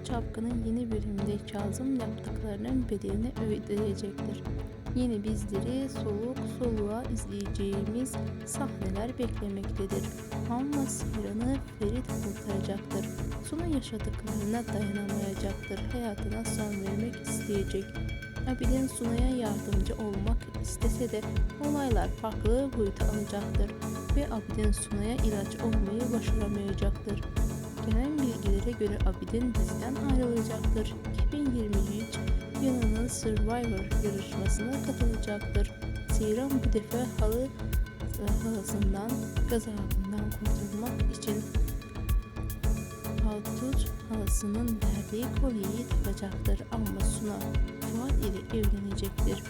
Yalı Çapkın'ın yeni bölümünde Kazım yaptıklarının bedelini ödeyecektir. Yeni bizleri soluk soluğa izleyeceğimiz sahneler beklemektedir. Ama Seyran'ı Ferit kurtaracaktır. Suna yaşadıklarına dayanamayacaktır. Hayatına son vermek isteyecek. Abidin Suna'ya yardımcı olmak istese de olaylar farklı boyuta alacaktır ve Abidin Suna'ya ilaç olmayı başaramayacaktır. Gelen bilgilere göre Abidin diziden ayrılacaktır. 2023 yılının Survivor yarışmasına katılacaktır. Seyran bu defa halı halasından, gazabından kurtulmak için Paltut halasının verdiği kolyeyi takacaktır ama Suna Fuat ile evlenecektir.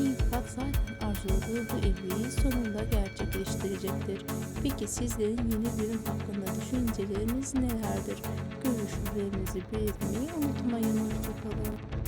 İlfat zaten arzuladığı bu evliliği sonunda gerçekleştirecektir. Peki sizlerin yeni bölüm hakkında nelerdir? Görüşlerinizi belirtmeyi unutmayın. Hoşçakalın.